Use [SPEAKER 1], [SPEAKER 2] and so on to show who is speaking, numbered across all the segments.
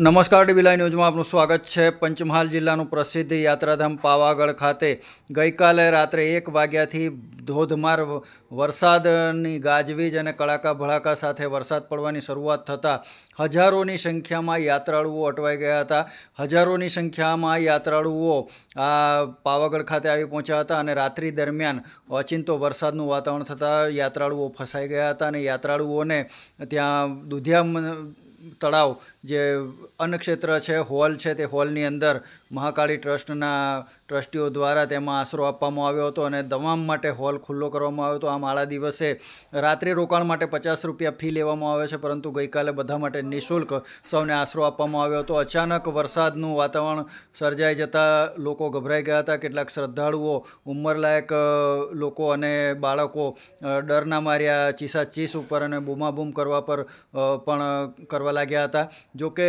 [SPEAKER 1] નમસ્કાર ડીબી ન્યૂઝમાં આપનું સ્વાગત છે. પંચમહાલ જિલ્લાનું પ્રસિદ્ધ યાત્રાધામ પાવાગઢ ખાતે ગઈકાલે રાત્રે એક વાગ્યાથી ધોધમાર વરસાદની ગાજવીજ અને કડાકા ભડાકા સાથે વરસાદ પડવાની શરૂઆત થતાં હજારોની સંખ્યામાં યાત્રાળુઓ અટવાઈ ગયા હતા. હજારોની સંખ્યામાં યાત્રાળુઓ આ પાવાગઢ ખાતે આવી પહોંચ્યા હતા અને રાત્રિ દરમિયાન અચિંતો વરસાદનું વાતાવરણ થતાં યાત્રાળુઓ ફસાઈ ગયા હતા અને યાત્રાળુઓને ત્યાં દુધિયા તળાવ જે અન્નક્ષેત્ર છે, હોલ છે, તે હોલની અંદર મહાકાળી ટ્રસ્ટના ટ્રસ્ટીઓ દ્વારા તેમાં આશરો આપવામાં આવ્યો હતો અને તમામ માટે હોલ ખુલ્લો કરવામાં આવ્યો હતો. આમ આળા દિવસે રાત્રે રોકાણ માટે પચાસ રૂપિયા ફી લેવામાં આવે છે, પરંતુ ગઈકાલે બધા માટે નિઃશુલ્ક સૌને આશરો આપવામાં આવ્યો હતો. અચાનક વરસાદનું વાતાવરણ સર્જાઈ જતાં લોકો ગભરાઈ ગયા હતા. કેટલાક શ્રદ્ધાળુઓ, ઉંમરલાયક લોકો અને બાળકો ડરના માર્યા ચીસા ચીસ ઉપર અને બૂમાબૂમ કરવા પર પણ કરવા લાગ્યા હતા. જોકે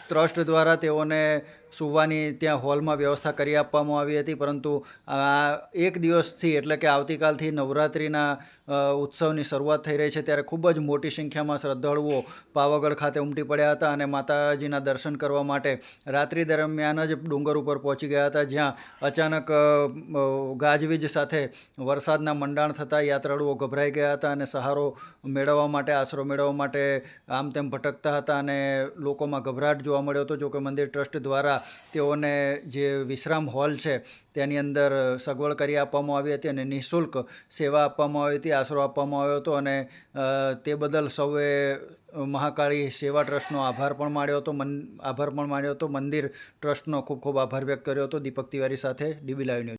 [SPEAKER 1] ટ્રસ્ટ દ્વારા તેઓને સુવાની ત્યાં હોલમાં વ્યવસ્થા કરી આપવામાં આવી હતી, પરંતુ આ એક દિવસથી એટલે કે આવતીકાલથી નવરાત્રિના ઉત્સવની શરૂઆત થઈ રહી છે, ત્યારે ખૂબ જ મોટી સંખ્યામાં શ્રદ્ધાળુઓ પાવાગઢ ખાતે ઉમટી પડ્યા હતા અને માતાજીના દર્શન કરવા માટે રાત્રિ દરમિયાન જ ડુંગર ઉપર પહોંચી ગયા હતા, જ્યાં અચાનક ગાજવીજ સાથે વરસાદના મંડાણ થતાં યાત્રાળુઓ ગભરાઈ ગયા હતા અને સહારો મેળવવા માટે, આશરો મેળવવા માટે આમ તેમ ભટકતા હતા અને લોકોમાં ગભરાટ જોવા મળ્યો હતો. જોકે મંદિર ટ્રસ્ટ દ્વારા તેઓને જે વિશ્રામ હોલ છે, તેની અંદર સગવડ કરી આપવામાં આવી હતી અને નિઃશુલ્ક સેવા આપવામાં આવી હતી, આશરો આપવામાં આવ્યો હતો અને તે બદલ સૌએ મહાકાળી સેવા ટ્રસ્ટનો આભાર પણ માન્યો હતો, મન, આભાર પણ માન્યો હતો, મંદિર ટ્રસ્ટનો ખૂબ ખૂબ આભાર વ્યક્ત કર્યો હતો, દીપક તિવારી સાથે ડીબી લાઈવ ન્યૂઝ.